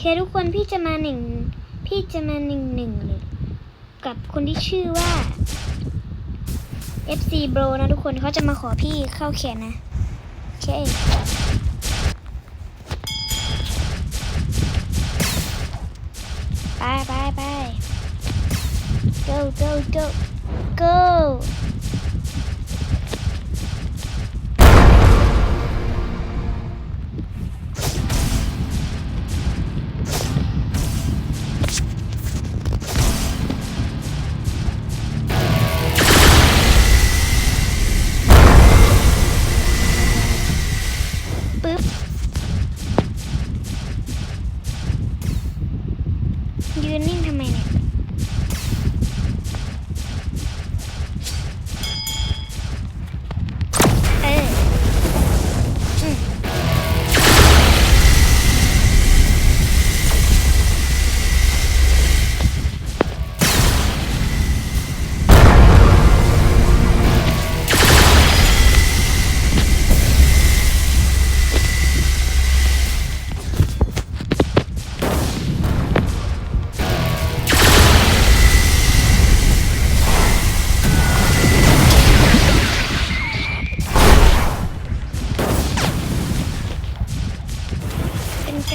เคทุกคนพี่จะมาหนึ่งพี่จะมาหนึ่งหนึ่งเลยกับคนที่ชื่อว่า FC Bro นะทุกคนเขาจะมาขอพี่เข้าแขนนะโอเคไปไปไป go go go go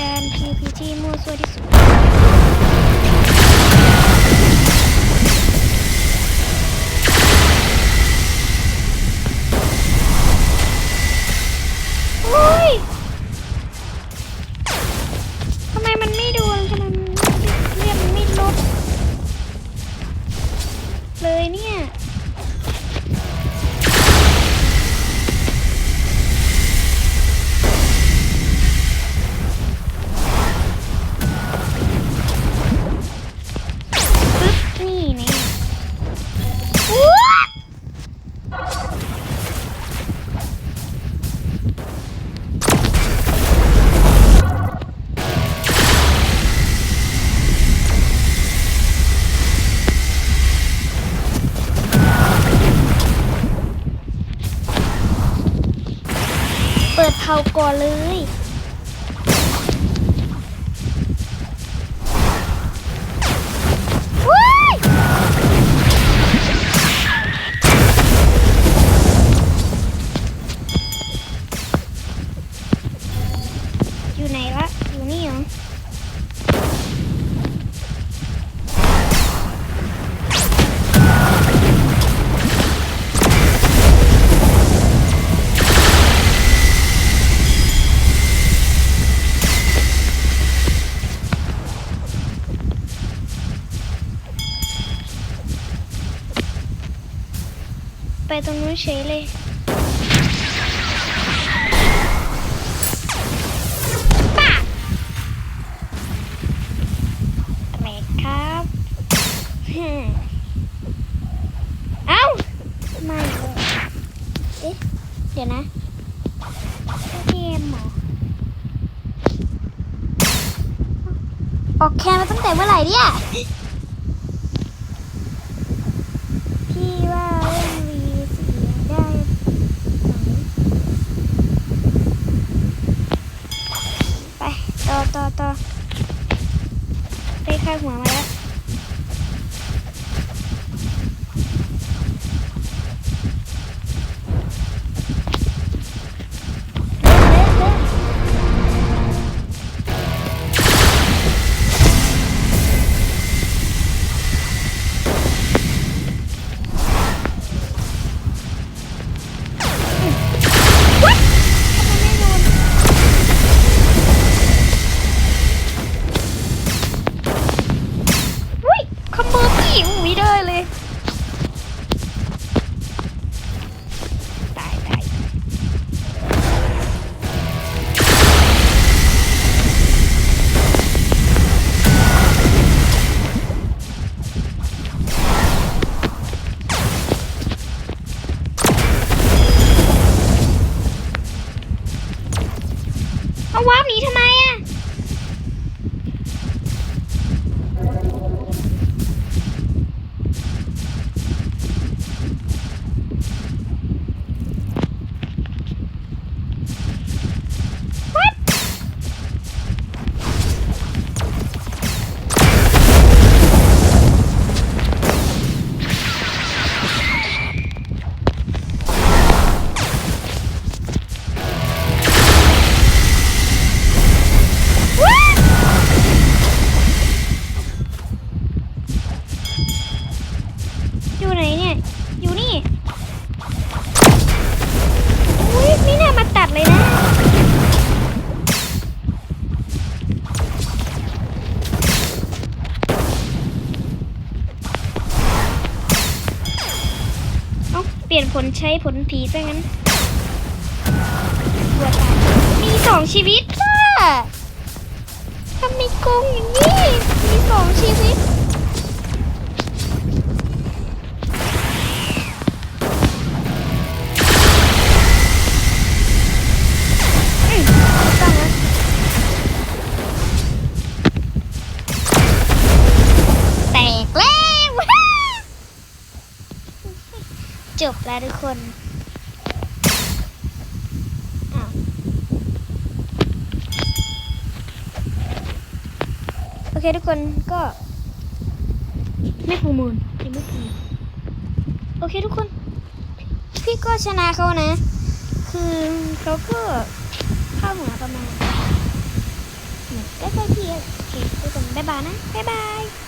นการ PVP ที่มั่วซั่วที่สุด โอ้ย ทำไมมันไม่โดนทำไมมันเรียบมันไม่ลดเลยเนี่ย ก่อนเลย ไปตรงนู้นเฉยเลย ป้าแตกครับเอ้าไม่เอ๊ะ เดี๋ยวนะเกมเหรอออกแคนมาตั้งแต่เมื่อไหร่เนี่ย พี่ว่าเล่นวีสีได้ไหมไป ต่อต่อต่อ ไปข้างหัวมาแล้ว เอาวาร์ปหนีทำไมอะ ลี่ยนผลใช้ผลผีซะงั้นตัวตายมีสองชีวิตค่ะทำไมโกงอย่างนี้ มีสองชีวิต แล้วทุกคนอ้าวโอเคทุกคนก็ ไม่ฟูมูลยังไม่ฟูโอเคทุกคน พี่ก็ชนะเขานะ คือเขาก็เข้าหัวประมาณเนี่ยใกล้ๆพี่อะโอเคทุกคนบ๊ายบายนะบ๊ายบาย